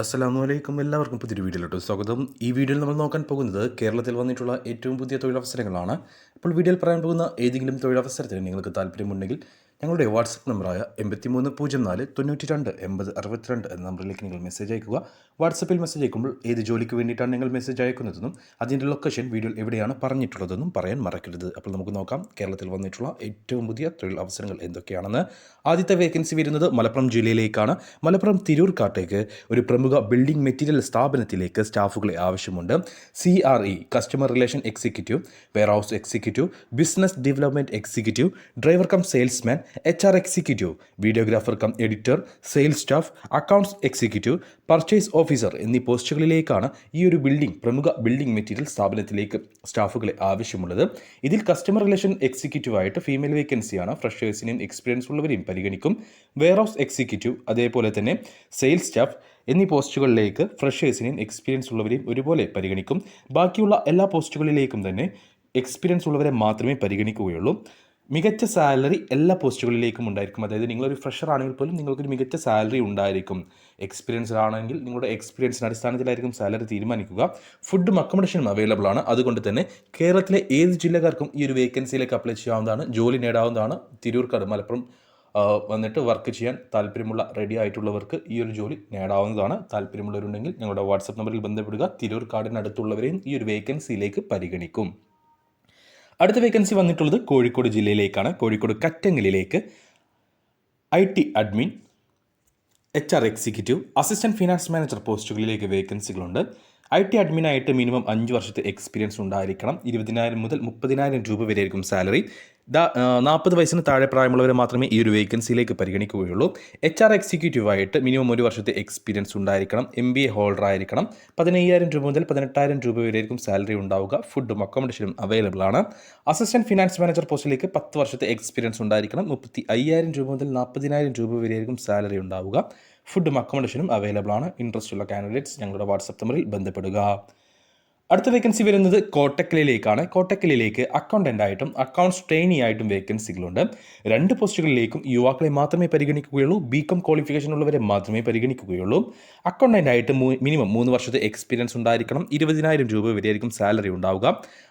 അസ്സലാമു അലൈക്കും എല്ലാവർക്കും പുതിയൊരു വീഡിയോയിലോട്ട് സ്വാഗതം. ഈ വീഡിയോയിൽ നമ്മൾ നോക്കാൻ പോകുന്നത് കേരളത്തിൽ വന്നിട്ടുള്ള ഏറ്റവും പുതിയ തൊഴിലവസരങ്ങളാണ്. അപ്പോൾ വീഡിയോയിൽ പറയാൻ പോകുന്ന ഏതെങ്കിലും തൊഴിലവസരത്തിന് നിങ്ങൾക്ക് താല്പര്യമുണ്ടെങ്കിൽ ഞങ്ങളുടെ വാട്സപ്പ് നമ്പറായ എൺപത്തി മൂന്ന് പൂജ്യം നാല് തൊണ്ണൂറ്റി രണ്ട് എൺപത് അറുപത്തിരണ്ട് എന്ന നമ്പറിലേക്ക് നിങ്ങൾ മെസ്സേജ് അയക്കുക വാട്സപ്പിൽ മെസ്സേജ് അയക്കുമ്പോൾ ഏത് ജോലിക്ക് വേണ്ടിയിട്ടാണ് നിങ്ങൾ മെസ്സേജ് അയക്കുന്നതെന്നും അതിന്റെ ലൊക്കേഷൻ വീഡിയോയിൽ എവിടെയാണ് പറഞ്ഞിട്ടുള്ളതെന്നും പറയാൻ മറക്കരുത്. അപ്പോൾ നമുക്ക് നോക്കാം കേരളത്തിൽ വന്നിട്ടുള്ള ഏറ്റവും പുതിയ തൊഴിൽ അവസരങ്ങൾ എന്തൊക്കെയാണെന്ന്. ആദ്യത്തെ വേക്കൻസി വരുന്നത് മലപ്പുറം ജില്ലയിലേക്കാണ്. മലപ്പുറം തിരൂർക്കാട്ടേക്ക് ഒരു പ്രമുഖ ബിൽഡിംഗ് മെറ്റീരിയൽ സ്ഥാപനത്തിലേക്ക് സ്റ്റാഫുകളെ ആവശ്യമുണ്ട്. C R E customer relation executive warehouse executive business development executive driver cum salesman H R executive videographer cum editor sales staff accounts executive purchase officer എന്നീ പോസ്റ്റുകളിലേക്കാണ് ഈ ഒരു ബിൽഡിംഗ് പ്രമുഖ ബിൽഡിംഗ് മെറ്റീരിയൽ സ്ഥാപനത്തിലേക്ക് സ്റ്റാഫുകളെ ആവശ്യമുള്ളത്. ഇതിൽ കസ്റ്റമർ റിലേഷൻ എക്സിക്യൂട്ടീവ് ആയിട്ട് ഫീമെയിൽ വേക്കൻസിയാണ് ഫ്രഷേഴ്സിനെയും എക്സ്പീരിയൻസ് ഉള്ളവരെയും പരിഗണിക്കും. വെയർ ഹൗസ് എക്സിക്യൂട്ടീവ് അതേപോലെ തന്നെ സെയിൽസ് സ്റ്റാഫ് എന്നീ പോസ്റ്റുകളിലേക്ക് ഫ്രഷേഴ്സിനെയും എക്സ്പീരിയൻസ് ഉള്ളവരെയും ഒരുപോലെ പരിഗണിക്കും. ബാക്കിയുള്ള എല്ലാ പോസ്റ്റുകളിലേക്കും തന്നെ എക്സ്പീരിയൻസ് ഉള്ളവരെ മാത്രമേ പരിഗണിക്കുകയുള്ളൂ. മികച്ച സാലറി എല്ലാ പോസ്റ്റുകളിലേക്കും ഉണ്ടായിരിക്കും. അതായത് നിങ്ങളൊരു ഫ്രഷർ ആണെങ്കിൽ പോലും നിങ്ങൾക്കൊരു മികച്ച സാലറി ഉണ്ടായിരിക്കും. എക്സ്പീരിയൻസ് ആണെങ്കിൽ നിങ്ങളുടെ എക്സ്പീരിയൻസിന്റെ അടിസ്ഥാനത്തിലായിരിക്കും സാലറി തീരുമാനിക്കുക. ഫുഡും അക്കോമഡേഷനും അവൈലബിൾ ആണ്. അതുകൊണ്ട് തന്നെ കേരളത്തിലെ ഏത് ജില്ലക്കാർക്കും ഈ ഒരു വേക്കൻസിയിലേക്ക് അപ്ലൈ ചെയ്യാവുന്നതാണ്. ജോലി നേടാവുന്നതാണ്. തിരൂർക്കാട് മലപ്പുറം വന്നിട്ട് വർക്ക് ചെയ്യാൻ താല്പര്യമുള്ള റെഡി ആയിട്ടുള്ളവർക്ക് ഈ ഒരു ജോലി നേടാവുന്നതാണ്. താല്പര്യമുള്ളവരുണ്ടെങ്കിൽ ഞങ്ങളുടെ വാട്സപ്പ് നമ്പറിൽ ബന്ധപ്പെടുക. തിരൂർ കാടിനടുത്തുള്ളവരെയും ഈ ഒരു വേക്കൻസിയിലേക്ക് പരിഗണിക്കും. അടുത്ത വേക്കൻസി വന്നിട്ടുള്ളത് കോഴിക്കോട് ജില്ലയിലേക്കാണ്. Kozhikode കറ്റങ്ങലിലേക്ക് I T admin H R executive assistant finance manager പോസ്റ്റുകളിലേക്ക് വേക്കൻസികളുണ്ട് ഐ ടി അഡ്മിനായിട്ട് മിനിമം അഞ്ച് വർഷത്തെ എക്സ്പീരിയൻസ് ഉണ്ടായിരിക്കണം. ഇരുപതിനായിരം മുതൽ മുപ്പതിനായിരം രൂപ വരെയായിരിക്കും സാലറി നാൽപ്പത് വയസ്സിന് താഴെ പ്രായമുള്ളവർ മാത്രമേ ഈ ഒരു വേക്കൻസിയിലേക്ക് പരിഗണിക്കുകയുള്ളൂ. എച്ച് ആർ എക്സിക്യൂട്ടീവ് ആയിട്ട് മിനിമം ഒരു വർഷത്തെ എക്സ്പീരിയൻസ് ഉണ്ടായിരിക്കണം. എം ബി എ ഹോൾഡർ ആയിരിക്കണം. പതിനയ്യായിരം രൂപ മുതൽ പതിനെട്ടായിരം രൂപ വരെ ആയിരിക്കും സാലറി ഉണ്ടാവുക ഫുഡും അക്കോമഡേഷനും അവൈലബിൾ ആണ്. അസിസ്റ്റന്റ് ഫിനാൻസ് മാനേജർ പോസ്റ്റിലേക്ക് പത്ത് വർഷത്തെ എക്സ്പീരിയൻസ് ഉണ്ടായിരിക്കണം. മുപ്പത്തി അയ്യായിരം രൂപ മുതൽ നാൽപ്പതിനായിരം രൂപ വരെ ആയിരിക്കും സാലറി ഉണ്ടാവുക ഫുഡും അക്കോമഡേഷനും അവൈലബിൾ ആണ്. ഇൻട്രസ്റ്റ് ഉള്ള കാൻഡിഡേറ്റ്സ് ഞങ്ങളുടെ വാട്സപ്പ് നമ്പറിൽ ബന്ധപ്പെടുക. അടുത്ത വേക്കൻസി വരുന്നത് കോട്ടക്കലിലേക്കാണ്. കോട്ടക്കലിലേക്ക് അക്കൗണ്ടന്റ് ആയിട്ടും അക്കൗണ്ട്സ് ട്രെയിനി ആയിട്ടും വേക്കൻസികളുണ്ട് രണ്ട് പോസ്റ്റുകളിലേക്കും യുവാക്കളെ മാത്രമേ പരിഗണിക്കുകയുള്ളൂ. ബി കോം ക്വാളിഫിക്കേഷൻ ഉള്ളവരെ മാത്രമേ പരിഗണിക്കുകയുള്ളൂ. അക്കൗണ്ടന്റ് ആയിട്ട് മിനിമം മൂന്ന് വർഷത്തെ എക്സ്പീരിയൻസ് ഉണ്ടായിരിക്കണം. ഇരുപതിനായിരം രൂപ വരെയായിരിക്കും സാലറി ഉണ്ടാവുക.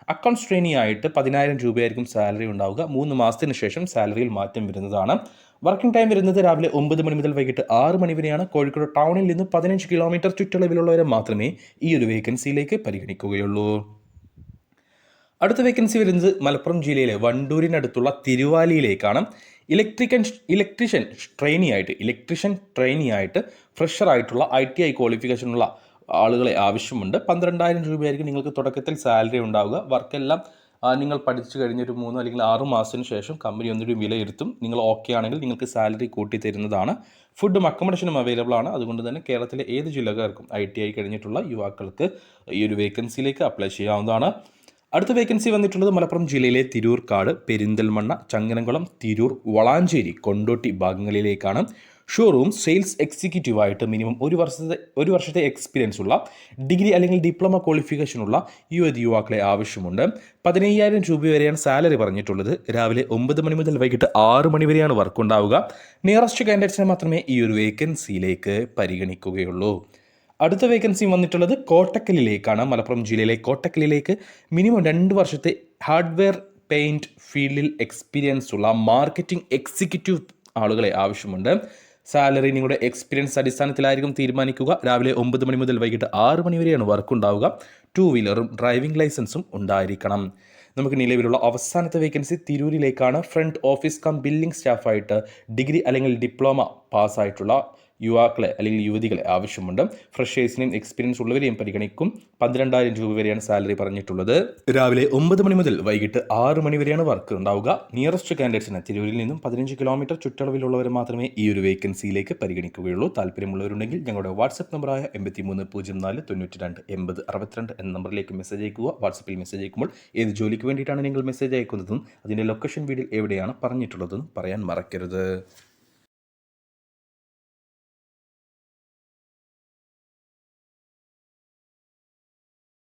അക്കൗണ്ട്സ് ട്രെയിനി ആയിട്ട് പതിനായിരം രൂപയായിരിക്കും സാലറി ഉണ്ടാവുക. മൂന്ന് മാസത്തിന് ശേഷം സാലറിയിൽ മാറ്റം വരുന്നതാണ്. വർക്കിംഗ് ടൈം വരുന്നത് രാവിലെ ഒമ്പത് മണി മുതൽ വൈകിട്ട് ആറ് മണി വരെയാണ് കോഴിക്കോട് ടൗണിൽ നിന്ന് പതിനഞ്ച് കിലോമീറ്റർ ചുറ്റളവിലുള്ളവരെ മാത്രമേ ഈ ഒരു വേക്കൻസിയിലേക്ക് പരിഗണിക്കുകയുള്ളൂ. അടുത്ത വേക്കൻസി വരുന്നത് മലപ്പുറം ജില്ലയിലെ വണ്ടൂരിനടുത്തുള്ള തിരുവാലിയിലേക്കാണ്. ഇലക്ട്രിക്കൻ ഇലക്ട്രീഷ്യൻ ട്രെയിനി ആയിട്ട് ഇലക്ട്രീഷ്യൻ ട്രെയിനി ആയിട്ട് ഫ്രഷർ ആയിട്ടുള്ള ഐ ടി ഐ ക്വാളിഫിക്കേഷനുള്ള ആളുകളെ ആവശ്യമുണ്ട്. പന്ത്രണ്ടായിരം രൂപയായിരിക്കും നിങ്ങൾക്ക് തുടക്കത്തിൽ സാലറി ഉണ്ടാവുക. വർക്കെല്ലാം നിങ്ങൾ പഠിച്ചു കഴിഞ്ഞൊരു മൂന്ന് അല്ലെങ്കിൽ ആറ് മാസത്തിന് ശേഷം കമ്പനി ഒന്നിടും വിലയിരുത്തും. നിങ്ങൾ ഓക്കെ ആണെങ്കിൽ നിങ്ങൾക്ക് സാലറി കൂട്ടി തരുന്നതാണ്. ഫുഡും അക്കോമഡേഷനും അവൈലബിൾ ആണ്. അതുകൊണ്ട് തന്നെ കേരളത്തിലെ ഏത് ജില്ലക്കാർക്കും ഐ ടി ഐ കഴിഞ്ഞിട്ടുള്ള യുവാക്കൾക്ക് ഈ ഒരു വേക്കൻസിയിലേക്ക് അപ്ലൈ ചെയ്യാവുന്നതാണ്. അടുത്ത വേക്കൻസി വന്നിട്ടുള്ളത് മലപ്പുറം ജില്ലയിലെ തിരൂർക്കാട് പെരിന്തൽമണ്ണ ചങ്ങനംകുളം തിരൂർ വളാഞ്ചേരി കൊണ്ടോട്ടി ഭാഗങ്ങളിലേക്കാണ്. ഷോറൂം സെയിൽസ് എക്സിക്യൂട്ടീവ് ആയിട്ട് മിനിമം ഒരു വർഷത്തെ ഒരു വർഷത്തെ എക്സ്പീരിയൻസ് ഉള്ള ഡിഗ്രി അല്ലെങ്കിൽ ഡിപ്ലോമ ക്വാളിഫിക്കേഷൻ ഉള്ള യുവതി യുവാക്കളെ ആവശ്യമുണ്ട്. പതിനയ്യായിരം രൂപ വരെയാണ് സാലറി പറഞ്ഞിട്ടുള്ളത്. രാവിലെ ഒമ്പത് മണി മുതൽ വൈകിട്ട് ആറ് മണി വരെയാണ് വർക്ക് ഉണ്ടാവുക. നിയറസ്റ്റ് കാൻഡിഡേറ്റ്സിനെ മാത്രമേ ഈ ഒരു വേക്കൻസിയിലേക്ക് പരിഗണിക്കുകയുള്ളൂ. അടുത്ത വേക്കൻസി വന്നിട്ടുള്ളത് കോട്ടക്കലിലേക്കാണ്. മലപ്പുറം ജില്ലയിലെ കോട്ടക്കലിലേക്ക് മിനിമം രണ്ട് വർഷത്തെ ഹാർഡ്വെയർ പെയിന്റ് ഫീൽഡിൽ എക്സ്പീരിയൻസ് ഉള്ള മാർക്കറ്റിംഗ് എക്സിക്യൂട്ടീവ് ആളുകളെ ആവശ്യമുണ്ട്. സാലറി നിങ്ങളുടെ എക്സ്പീരിയൻസ് അടിസ്ഥാനത്തിലായിരിക്കും തീരുമാനിക്കുക. രാവിലെ ഒമ്പത് മണി മുതൽ വൈകിട്ട് ആറ് മണി വരെയാണ് വർക്ക് ഉണ്ടാവുക. ടു വീലറും ഡ്രൈവിംഗ് ലൈസൻസും ഉണ്ടായിരിക്കണം. നമുക്ക് നിലവിലുള്ള അവസാനത്തെ വേക്കൻസി തിരൂരിലേക്കാണ്. ഫ്രണ്ട് ഓഫീസ് കം ബില്ലിംഗ് സ്റ്റാഫായിട്ട് ഡിഗ്രി അല്ലെങ്കിൽ ഡിപ്ലോമ പാസ്സായിട്ടുള്ള യുവാക്കളെ അല്ലെങ്കിൽ യുവതികളെ ആവശ്യമുണ്ട്. ഫ്രഷേഴ്സിനെയും എക്സ്പീരിയൻസ് ഉള്ളവരെയും പരിഗണിക്കും. പന്ത്രണ്ടായിരം രൂപ വരെയാണ് സാലറി പറഞ്ഞിട്ടുള്ളത്. രാവിലെ ഒമ്പത് മണി മുതൽ വൈകിട്ട് ആറ് മണി വരെയാണ് വർക്ക് ഉണ്ടാവുക. നിയറസ്റ്റ് കാൻഡിഡേറ്റ്സിന് തിരൂരിൽ നിന്നും പതിനഞ്ച് കിലോമീറ്റർ ചുറ്റളവിലുള്ളവർ മാത്രമേ ഈ ഒരു വേക്കൻസിയിലേക്ക് പരിഗണിക്കുകയുള്ളൂ. താല്പര്യമുള്ളവരുണ്ടെങ്കിൽ ഞങ്ങളുടെ വാട്സപ്പ് നമ്പറായ എൺപത്തി മൂന്ന് പൂജ്യം നാല് തൊണ്ണൂറ്റി രണ്ട് എൺപത് അറുപത്തിരണ്ട് എന്ന നമ്പറിലേക്ക് മെസ്സേജ് അയക്കുക. വാട്സപ്പിൽ മെസ്സേജ് അയക്കുമ്പോൾ ഏത് ജോലിക്ക് വേണ്ടിയിട്ടാണ് നിങ്ങൾ മെസ്സേജ് അയക്കുന്നതും അതിന്റെ ലൊക്കേഷൻ വീഡിയോ എവിടെയാണ് പറഞ്ഞിട്ടുള്ളതെന്നും പറയാൻ മറക്കരുത്.